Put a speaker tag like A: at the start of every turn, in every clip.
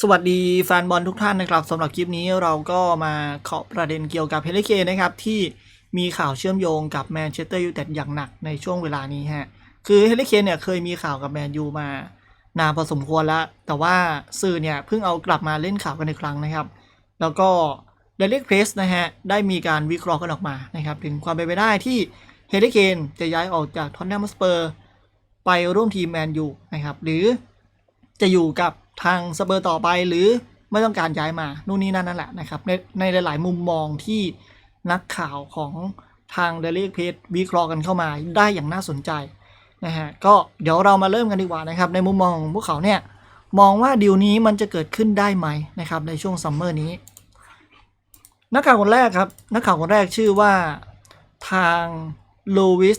A: สวัสดีแฟนบอลทุกท่านนะครับสำหรับคลิปนี้เราก็มาเคาะประเด็นเกี่ยวกับเฮลิเคนนะครับที่มีข่าวเชื่อมโยงกับแมนเชสเตอร์ยูไนเต็ดอย่างหนักในช่วงเวลานี้ฮะคือเฮลิเคนเนี่ยเคยมีข่าวกับแมนยูมานานพอสมควรแล้วแต่ว่าสื่อเนี่ยเพิ่งเอากลับมาเล่นข่าวกันในครั้งนะครับ แล้วก็เดลิกเพรสนะฮะได้มีการวิเคราะห์กันออกมานะครับถึงความเป็นไปได้ที่เฮลิเคนจะย้ายออกจากท็อตแนมสเปอร์ไปร่วมทีมแมนยูนะครับหรือจะอยู่กับ ทางสเปอร์ต่อไปหรือไม่ต้องการย้ายมานู่นนี่นั่นนั่นแหละนะครับในในหลาย ๆ มุมมองที่นักข่าวของทางเดลิเพจวิเคราะห์กันเข้ามาได้อย่างน่าสนใจนะฮะก็เดี๋ยวเรามาเริ่มกันดีกว่านะครับ ในมุมมองของพวกเขาเนี่ยมองว่าดีลนี้มันจะเกิดขึ้นได้ไหมนะครับในช่วงซัมเมอร์นี้ นักข่าวคนแรกครับ นักข่าวคนแรกชื่อว่าทางลูวิส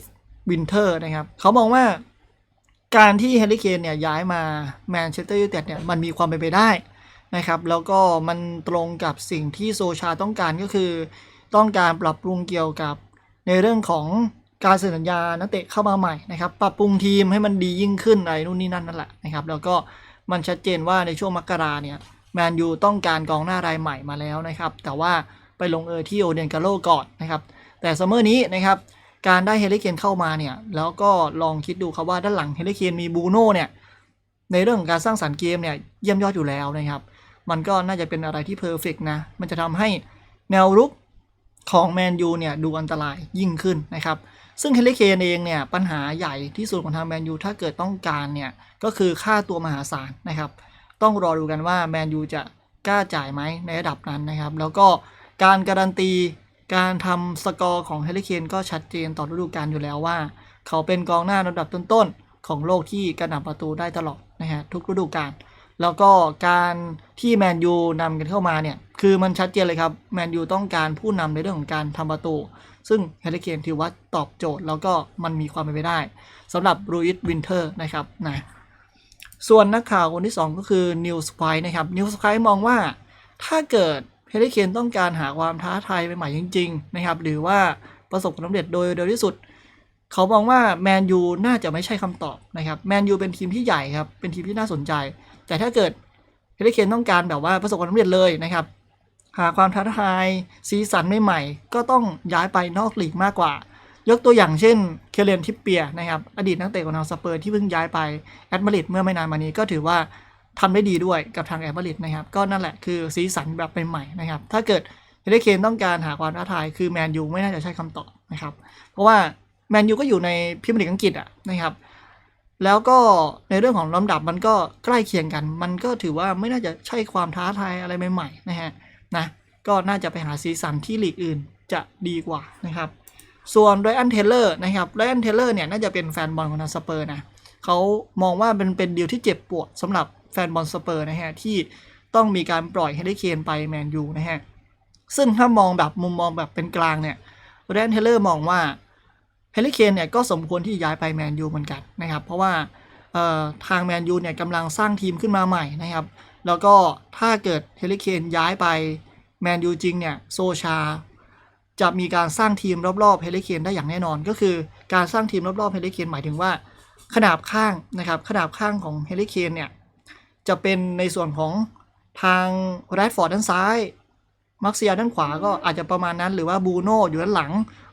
A: วินเทอร์นะครับ เขามองว่า การที่แฮร์รี่เคนเนี่ยย้ายมาแมนเชสเตอร์ยูไนเต็ดเนี่ยมันมีความเป็นไปได้นะครับ แล้วก็มันตรงกับสิ่งที่โซชาต้องการก็คือ ต้องการปรับปรุงเกี่ยวกับในเรื่องของการเซ็นสัญญานักเตะเข้ามาใหม่นะครับ ปรับปรุงทีมให้มันดียิ่งขึ้นอะไรนู่นนี่นั่นนั่นแหละนะครับ แล้วก็มันชัดเจนว่าในช่วงมกราเนี่ยแมนยูต้องการกองหน้ารายใหม่มาแล้วนะครับ แต่ว่าไปลงเอยที่โอเดนกาโลก่อนนะครับ แต่ซัมเมอร์นี้นะครับ การได้เฮลิเคนเข้ามาเนี่ย แล้วก็ลองคิดดูครับว่าด้านหลังเฮลิเคนมีบูโน่เนี่ย ในเรื่องของการสร้างสรรค์เกมเนี่ยเยี่ยมยอดอยู่แล้วนะครับ มันก็น่าจะเป็นอะไรที่เพอร์เฟกนะ มันจะทำให้แนวรุกของแมนยูเนี่ยดูอันตรายยิ่งขึ้นนะครับ ซึ่งเฮลิเคนเองเนี่ยปัญหาใหญ่ที่สุดของทางแมนยูถ้าเกิดต้องการเนี่ยก็คือค่าตัวมหาศาลนะครับ ต้องรอดูกันว่าแมนยูจะกล้าจ่ายไหมในระดับนั้นนะครับ แล้วก็การการันตี การทำสกอร์ของเฮลิเคนก็ชัดเจนต่อฤดูกาลอยู่แล้วว่า เขาเป็นกองหน้าระดับต้นๆ ของโลกที่กระหน่ำประตูได้ตลอดนะฮะทุกฤดูกาลแล้วก็การที่แมนยูนำกันเข้ามาเนี่ย คือมันชัดเจนเลยครับ แมนยูต้องการผู้นำในเรื่องของการทำประตู ซึ่งเฮลิเคนถือว่าตอบโจทย์ แล้วก็มันมีความเป็นไปได้สำหรับรูอิสวินเทอร์นะครับนะส่วนนักข่าวคนที่ 2 ก็คือนิวสไปนะครับนิวสไปมองว่าถ้าเกิด เฮลิเคนต้องการหาความท้าทายใหม่ๆจริง ๆ นะครับ หรือว่าประสบความสำเร็จโดยเร็วที่สุด เขามองว่าแมนยูน่าจะไม่ใช่คำตอบนะครับแมนยูเป็นทีมที่ใหญ่ครับ เป็นทีมที่น่าสนใจ แต่ถ้าเกิดเฮลิเคนต้องการแบบว่าประสบความสำเร็จเลยนะครับหาความท้าทายสีสันใหม่ๆก็ต้องย้ายไปนอกลีกมากกว่า ยกตัวอย่างเช่น เคเลนทิปเปียนะครับอดีตนักเตะของทางสเปอร์ที่เพิ่งย้ายไปแอตมาริดเมื่อไม่นานมานี้ก็ถือว่า ทำได้ดีด้วยกับทางแอตมาริดนะครับ ก็นั่นแหละคือสีสันแบบใหม่ๆนะครับ ถ้าเกิดเฮลิเคนต้องการหาความท้าทายคือแมนยูไม่น่าจะใช่คำตอบนะครับ เพราะว่าแมนยูก็อยู่ในพรีเมียร์ลีกอังกฤษอะนะครับ แล้วก็ในเรื่องของลำดับมันก็ใกล้เคียงกัน มันก็ถือว่าไม่น่าจะใช่ความท้าทายอะไรใหม่ๆนะฮะนะก็น่าจะไปหาซีซันที่ลีกอื่นจะดีกว่านะครับ ส่วนไรอันเทเลอร์นะครับไรอันเทเลอร์เนี่ยน่าจะเป็นแฟนบอลของทางสเปอร์นะเขามองว่าเป็นเป็นดีลที่เจ็บปวดสำหรับ แฟนบอลสเปอร์นะฮะที่ต้องมีการปล่อยให้ได้เคนไปแมนยูนะฮะซึ่งถ้ามองแบบมุมมองแบบเป็นกลางเนี่ยไรนเทเลอร์มองว่าเฮลิเคนเนี่ยก็สมควรที่ย้ายไปแมนยูเหมือนกันนะครับ เพราะว่าทางแมนยูเนี่ยกำลังสร้างทีมขึ้นมาใหม่นะครับ แล้วก็ถ้าเกิดเฮลิเคนย้ายไปแมนยูจริงเนี่ยโซชา จะมีการสร้างทีมรอบๆเฮลิเคนได้อย่างแน่นอน ก็คือการสร้างทีมรอบๆเฮลิเคนหมายถึงว่า ขนาบข้างนะครับขนาบข้างของเฮลิเคนเนี่ย จะเป็นในส่วนของทางแรดฟอร์ดด้านซ้าย มักเซียด้านขวาก็อาจจะประมาณนั้น หรือว่าบูโน่อยู่ด้านหลัง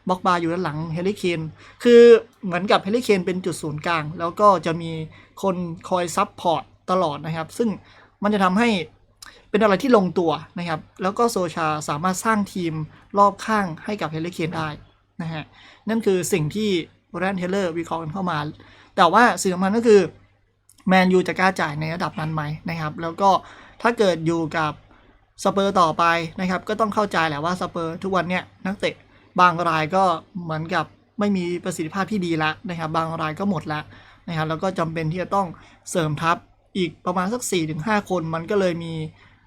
A: บ็อกบาอยู่ด้านหลังเฮลิเคนคือเหมือนกับเฮลิเคนเป็นจุดศูนย์กลาง แล้วก็จะมีคนคอยซับพอร์ตตลอดนะครับ ซึ่งมันจะทำให้เป็นอะไรที่ลงตัวนะครับ แล้วก็โซชาสามารถสร้างทีมรอบข้างให้กับเฮลิเคนได้นะฮะนั่นคือสิ่งที่แรนเทเลอร์วิเคราะห์กันเข้ามา แต่ว่าสิ่งสำคัญก็คือ แมนยูจะกล้าจ่ายในระดับนั้นไหมนะครับ แล้วก็ถ้าเกิดอยู่กับสเปอร์ต่อไปนะครับ ก็ต้องเข้าใจแหละว่าสเปอร์ทุกวันเนี้ยนักเตะบางรายก็เหมือนกับไม่มีประสิทธิภาพที่ดีล้วนะครับ บางรายก็หมดล้วนะครับ แล้วก็จำเป็นที่จะต้องเสริมทัพอีกประมาณสัก 4-5 คน มันก็เลยมี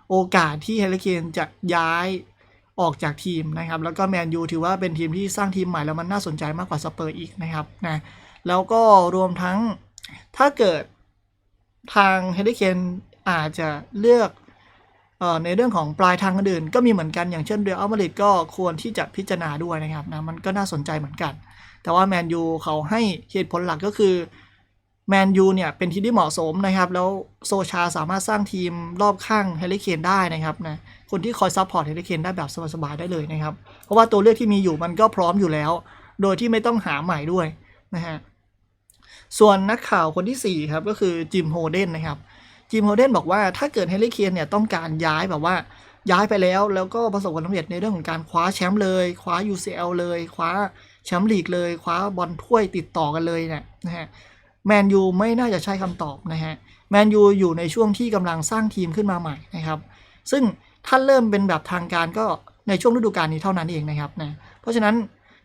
A: โอกาสที่เฮลิเคนจะย้ายออกจากทีมนะครับ แล้วก็แมนยูถือว่าเป็นทีมที่สร้างทีมใหม่แล้วมันน่าสนใจมากกว่าสเปอร์อีกนะครับนะแล้วก็รวมทั้งถ้าเกิด ทางเฮลิเคนอาจจะเลือกเอ่อในเรื่องของปลายทางอื่น ก็มีเหมือนกันอย่างเช่นเรอัลมาริดก็ควรที่จะพิจารณาด้วยนะครับนะมันก็น่าสนใจเหมือนกัน แต่ว่าแมนยูเขาให้เหตุผลหลักก็คือแมนยูเนี่ยเป็นทีมที่เหมาะสมนะครับ แล้วโซชาสามารถสร้างทีมรอบข้างเฮลิเคนได้นะครับนะคนที่คอยซัพพอร์ตเฮลิเคนได้แบบสบายๆได้เลยนะครับ เพราะว่าตัวเลือกที่มีอยู่มันก็พร้อมอยู่แล้ว โดยที่ไม่ต้องหาใหม่ด้วยนะฮะ ส่วนนักข่าวคนที่ 4 ครับ ก็คือจิมโฮเดนนะครับจิมโฮเดนบอกว่าถ้าเกิดเฮลิเคนเนี่ยต้องการย้ายแบบว่าย้ายไปแล้ว แล้วก็ประสบความสำเร็จในเรื่องของการคว้าแชมป์เลย คว้า UCL เลยคว้าแชมป์ลีกเลย คว้าบอลถ้วยติดต่อกันเลยเนี่ยนะฮะแมนยูไม่น่าจะใช่คำตอบนะฮะแมนยูอยู่ในช่วงที่กำลังสร้างทีมขึ้นมาใหม่นะครับ ซึ่งถ้าเริ่มเป็นแบบทางการก็ในช่วงฤดูกาลนี้เท่านั้นเองนะครับนะเพราะฉะนั้น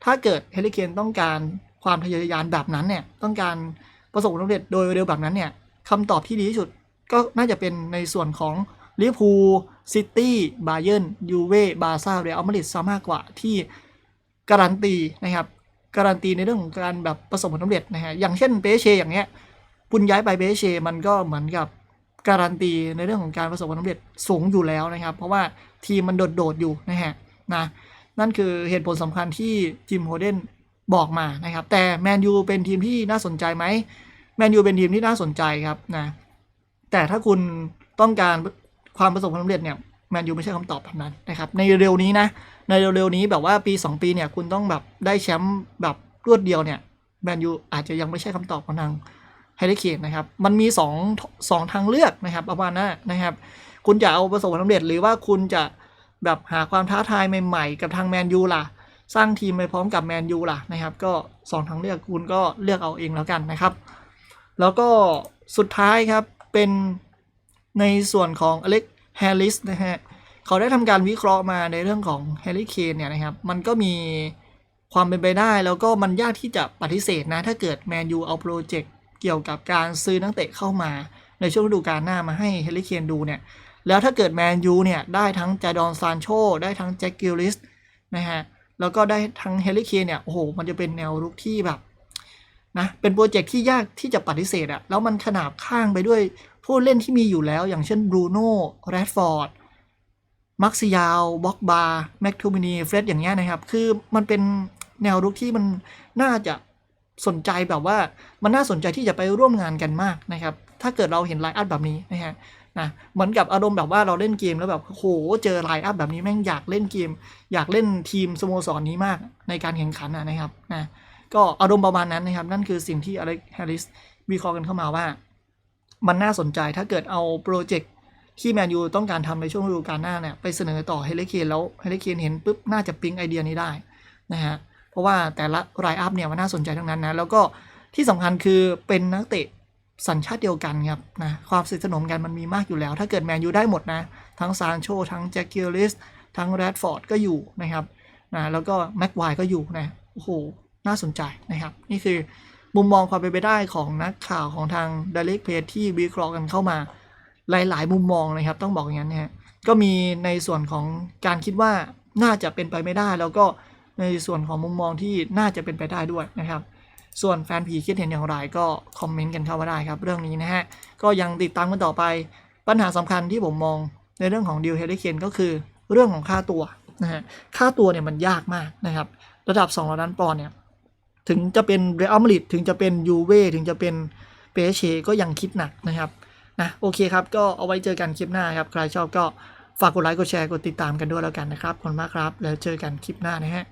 A: ถ้าเกิดเฮลิเคนต้องการ ความทะเยอทะยานแบบนั้นเนี่ย ต้องการประสบความสำเร็จโดยเร็วแบบนั้นเนี่ยคำตอบที่ดีที่สุดก็น่าจะเป็นในส่วนของลิเวอร์พูลซิตี้บาเยิร์นยูเว่บาซ่าเรอัลมาดริดซะมากกว่าที่การันตีนะครับการันตีในเรื่องของการแบบประสบผลสำเร็จนะฮะอย่างเช่นเปเชอย่างเงี้ยคุณย้ายไปเปเชมันก็เหมือนกับการันตีในเรื่องของการประสบผลสำเร็จสูงอยู่แล้วนะครับ เพราะว่าทีมมันโดดๆอยู่นะฮะนะนั่นคือเหตุผลสำคัญที่จิมโฮเดน บอกมานะครับ แต่แมนยูเป็นทีมที่น่าสนใจไหมแมนยูเป็นทีมที่น่าสนใจครับนะแต่ถ้าคุณต้องการความประสบความสำเร็จเนี่ยแมนยูไม่ใช่คำตอบแบบนั้นนะครับในเร็วนี้นะในเร็วๆนี้แบบว่าปี 2 ปีเนี่ยคุณต้องแบบได้แชมป์แบบรวดเดียวเนี่ยแมนยูอาจจะยังไม่ใช่คำตอบของทางไฮเดเคนนะครับมันมี2 2ทางเลือกนะครับประมาณนั้นนะครับ คุณจะเอาประสบความสำเร็จหรือว่าคุณจะแบบหาความท้าทายใหม่ ๆ กับทางแมนยูล่ะ สร้างทีมไปพร้อมกับแมนยูล่ะนะครับ ก็ 2 ทางเลือกคุณก็เลือกเอาเองแล้วกันนะครับ แล้วก็สุดท้ายครับ เป็นในส่วนของอเล็กแฮร์ริสนะฮะเขาได้ทำการวิเคราะห์มาในเรื่องของแฮร์รี่เคนเนี่ยนะครับ มันก็มีความเป็นไปได้แล้วก็มันยากที่จะปฏิเสธนะ ถ้าเกิดแมนยูเอาโปรเจกต์เกี่ยวกับการซื้อนักเตะเข้ามาในช่วงฤดูกาลหน้ามาให้แฮร์รี่เคนดูเนี่ย แล้วถ้าเกิดแมนยูเนี่ย ได้ทั้งจาดอนซานโช ได้ทั้งแจ็คกิลลิสนะฮะ แล้วก็ได้ทั้งแฮร์รี่เคนเนี่ยโอ้โหมันจะเป็นแนวรุกที่แบบนะเป็นโปรเจกต์ที่ยากที่จะปฏิเสธอะแล้วมันขนาบข้างไปด้วยผู้เล่นที่มีอยู่แล้ว อย่างเช่นบรูโน่แรดฟอร์ดมักซิยาวบ็อกบาร์แม็กทูมินีเฟรดอย่างเงี้ยนะครับ คือมันเป็นแนวรุกที่มันน่าจะสนใจแบบว่ามันน่าสนใจที่จะไปร่วมงานกันมากนะครับ ถ้าเกิดเราเห็นไลน์อัพแบบนี้นะฮะนะเหมือนกับอารมณ์แบบว่าเราเล่นเกมแล้วแบบโหเจอไลน์อัพแบบนี้แม่งอยากเล่นเกม อยากเล่นทีมสโมสรนี้มากในการแข่งขันอะนะครับนะก็อารมณ์ประมาณนั้นนะครับ นั่นคือสิ่งที่อเล็กแฮร์ริสวิเคราะห์กันเข้ามาว่า มันน่าสนใจถ้าเกิดเอาโปรเจกต์ที่แมนยูต้องการทำในช่วงฤดูกาลหน้าเนี่ยไปเสนอต่อเฮเลเคนแล้วเฮเลเคนเห็นปุ๊บน่าจะปิ๊งไอเดียนี้ได้นะฮะเพราะว่าแต่ละรายอัพเนี่ยมันน่าสนใจทั้งนั้นนะแล้วก็ที่สำคัญคือเป็นนักเตะ สัญชาติเดียวกันครับนะความสนิทสนมกันมันมีมากอยู่แล้ว ถ้าเกิดแมนยูได้หมดนะ ทั้งซานโชทั้งแจ็คเกลลิสทั้งแรดฟอร์ดก็อยู่นะครับนะแล้วก็แม็กไวก็อยู่นะโอ้โห น่าสนใจนะครับ นี่คือมุมมองความเป็นไปได้ของนักข่าวของทาง Direct p a g e ที่วิเคราะห์กันเข้ามา หลาย ๆ มุมมองนะครับ ต้องบอกอย่างนั้นนะฮะก็มีในส่วนของการคิดว่าน่าจะเป็นไปไม่ได้ แล้วก็ในส่วนของมุมมองที่น่าจะเป็นไปได้ด้วยนะครับ ส่วนแฟนผีคิดเห็นอย่างไรก็คอมเมนต์กันเข้ามาได้ครับ เรื่องนี้นะฮะ ก็ยังติดตามกันต่อไป ปัญหาสำคัญที่ผมมองในเรื่องของดิวเฮเดเคนก็คือเรื่องของค่าตัวนะฮะ ค่าตัวเนี่ยมันยากมากนะครับ ระดับ2ล้านปอนเนี่ย ถึงจะเป็นเรอัลมาดริดถึงจะเป็นยูเว่ถึงจะเป็นเปเชก็ยังคิดหนักนะครับนะโอเคครับ ก็เอาไว้เจอกันคลิปหน้าครับ ใครชอบก็ฝากกดไลค์กดแชร์กดติดตามกันด้วยแล้วกันนะครับขอบคุณมากครับ แล้วเจอกันคลิปหน้านะฮะ